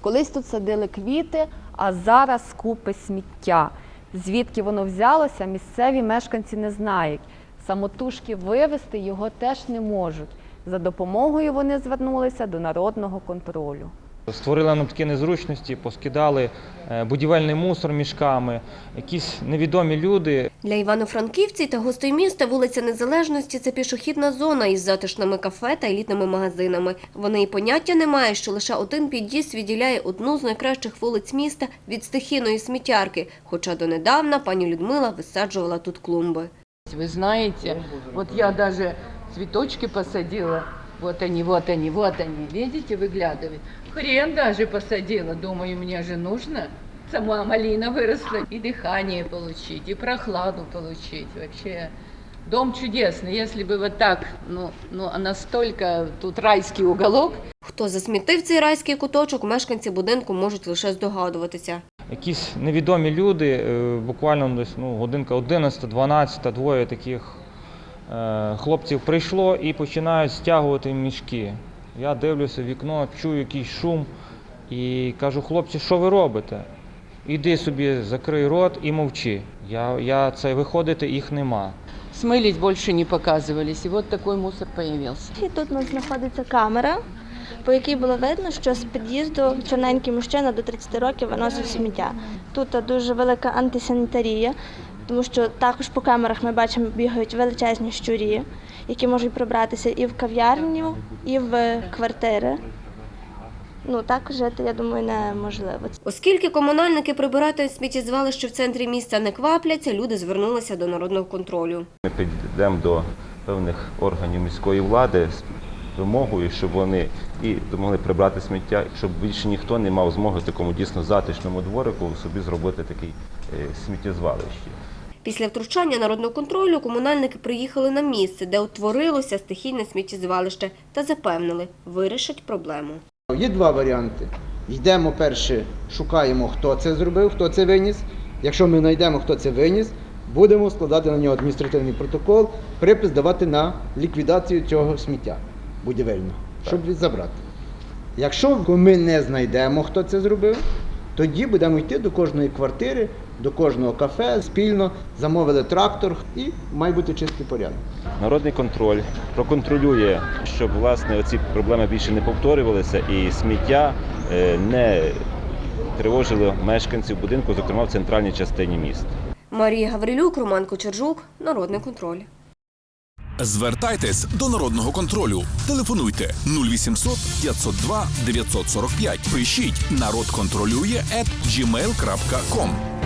Колись тут садили квіти, а зараз купи сміття. Звідки воно взялося, місцеві мешканці не знають. Самотужки вивезти його теж не можуть. За допомогою вони звернулися до народного контролю. Створили нам такі незручності, поскидали е, будівельний мусор мішками, якісь невідомі люди Для івано-франківців та гостей міста вулиця Незалежності це пішохідна зона із затишними кафе та елітними магазинами. Вони і поняття не мають, що лише один під'їзд відділяє одну з найкращих вулиць міста від стихійної сміттярки. Хоча донедавна пані Людмила висаджувала тут клумби. Вы знаете, вот я даже цветочки посадила. Вот они, вот они, вот они. Видите, выглядывают. Хрен даже посадила. Думаю, мне же нужно. Сама малина выросла. И дыхание получить, и прохладу получить. Вообще дом чудесный. Если бы вот так, ну, ну а настолько тут райский уголок, Хто засмітив цей райський куточок, мешканці будинку можуть лише здогадуватися. якісь невідомі люди, е, буквально десь ну, годинка 11-12, двоє таких е, хлопців прийшло і починають стягувати мішки. Я дивлюся в вікно, чую якийсь шум і кажу, хлопці, що ви робите? Іди собі, закрий рот і мовчи. Я, я це виходити, їх нема. смылись, больше не показывались. И вот такой мусор появился. І тут у нас знаходиться камера, по якій було видно, що з під'їзду чорненький мужчина до 30 років виносив сміття. Тут дуже велика антисанітарія, тому що також по камерах ми бачимо, бігають величезні щурі, які можуть пробратися і в кав'ярню, і в квартири. Ну, так жити, я думаю, неможливо. Оскільки комунальники прибирати сміттєзвалище в центрі міста не квапляться, люди звернулися до народного контролю. Ми підійдемо до певних органів міської влади з вимогою, щоб вони і допомогли прибрати сміття, щоб більше ніхто не мав змоги в такому дійсно затишному дворику собі зробити такий е, сміттєзвалище. Після втручання народного контролю комунальники приїхали на місце, де утворилося стихійне сміттєзвалище, та запевнили, вирішать проблему. Є два варіанти. Йдемо перше, шукаємо, хто це зробив, хто це виніс. Якщо ми знайдемо, хто це виніс, будемо складати на нього адміністративний протокол, припис давати на ліквідацію цього сміття будівельного, щоб забрати. Якщо ми не знайдемо, хто це зробив, тоді будемо йти до кожної квартири, до кожного кафе, спільно замовили трактор і має бути чистий порядок. Народний контроль проконтролює, щоб власне оці проблеми більше не повторювалися і сміття е, не тривожило мешканців будинку, зокрема в центральній частині міста. Марія Гаврилюк, Роман Кочержук, Народний контроль. Звертайтесь до народного контролю. Телефонуйте 0800 502 945. Пишіть народ контролює at gmail.com.